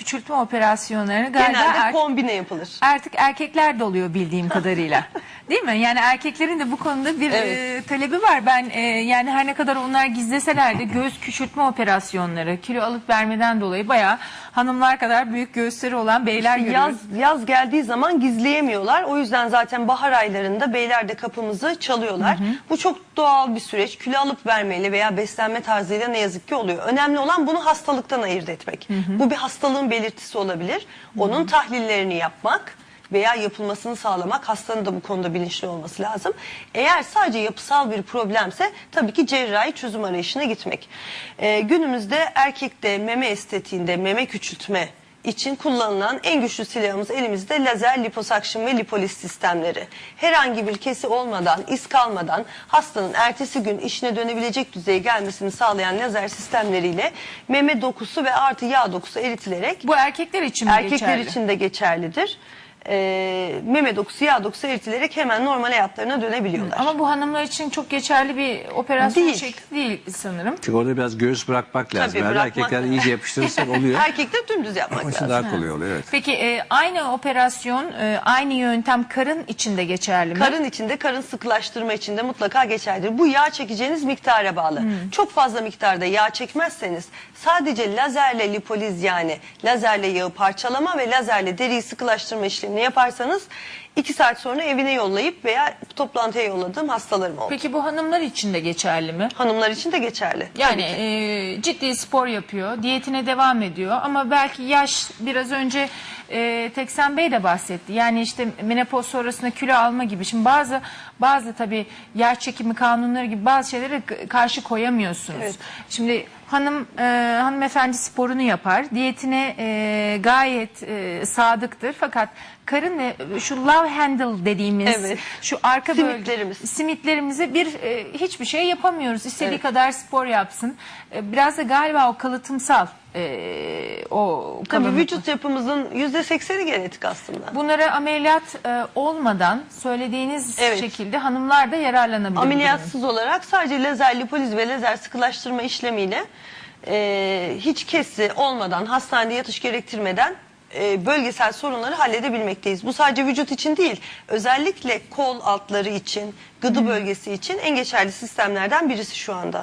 küçültme operasyonlarını galiba Genelde er- kombine yapılır. artık erkekler de oluyor bildiğim kadarıyla. Değil mi? Yani erkeklerin de bu konuda bir Evet. e, talebi var. Ben e, yani her ne kadar onlar gizleseler de göğüs küçültme operasyonları, kilo alıp vermeden dolayı bayağı hanımlar kadar büyük göğüsleri olan beyler görüyoruz. Yaz, yaz geldiği zaman gizleyemiyorlar. O yüzden zaten bahar aylarında beyler de kapımızı çalıyorlar. Bu çok doğal bir süreç. Kilo alıp vermeyle veya beslenme tarzıyla ne yazık ki oluyor. Önemli olan bunu hastalıktan ayırt etmek. Bu bir hastalığın belirtisi olabilir. Onun tahlillerini yapmak veya yapılmasını sağlamak hastanın da bu konuda bilinçli olması lazım. Eğer sadece yapısal bir problemse tabii ki cerrahi çözüm arayışına gitmek. Ee, günümüzde erkekte meme estetiğinde meme küçültme için kullanılan en güçlü silahımız elimizde lazer liposakşın ve lipoliz sistemleri. Herhangi bir kesi olmadan, iz kalmadan hastanın ertesi gün işine dönebilecek düzeye gelmesini sağlayan lazer sistemleriyle meme dokusu ve artı yağ dokusu eritilerek Bu erkekler için mi erkekler geçerli? için de geçerlidir. Ee, meme dokusu, yağ dokusu eritilerek hemen normal hayatlarına dönebiliyorlar. Ama bu hanımlar için çok geçerli bir operasyon Değil. şekli değil sanırım. Çünkü orada biraz göğüs bırakmak lazım. Tabii, bırakmak erkekler lazım. iyice yapıştırırsak oluyor. Erkekler dümdüz yapmak Ama lazım. şu daha kolay oluyor evet. Peki e, aynı operasyon, e, aynı yöntem karın içinde geçerli mi? Karın içinde, karın sıkılaştırma içinde mutlaka geçerlidir. Bu yağ çekeceğiniz miktara bağlı. Çok fazla miktarda yağ çekmezseniz sadece lazerle lipoliz yani lazerle yağı parçalama ve lazerle deriyi sıkılaştırma işlemini yaparsanız 2 saat sonra evine yollayıp veya toplantıya yolladığım hastalarım oldu. Peki bu hanımlar için de geçerli mi? Hanımlar için de geçerli. Yani e, ciddi spor yapıyor, diyetine devam ediyor ama belki yaş biraz önce e, Teksen Bey de bahsetti. Yani işte menopoz sonrasında kilo alma gibi. Şimdi bazı bazı tabii yer çekimi kanunları gibi bazı şeylere karşı koyamıyorsunuz. Evet. Şimdi hanım e, hanımefendi sporunu yapar, diyetine e, gayet e, sadıktır fakat karın ve şu love handle dediğimiz Evet. şu arka bölge Simitlerimiz. simitlerimize bir e, hiçbir şey yapamıyoruz. İstediği Evet. kadar spor yapsın. E, biraz da galiba o kalıtımsal e, o Tabii kalınlık. vücut yapımızın %80'i genetik aslında. Bunlara ameliyat e, olmadan söylediğiniz Evet. şekilde hanımlar da yararlanabilir. bu Ameliyatsız olarak sadece lazer lipoliz ve lazer sıkılaştırma işlemiyle e, hiç kesi olmadan hastanede yatış gerektirmeden e, bölgesel sorunları halledebilmekteyiz. Bu sadece vücut için değil özellikle kol altları için gıdı bölgesi için en geçerli sistemlerden birisi şu anda.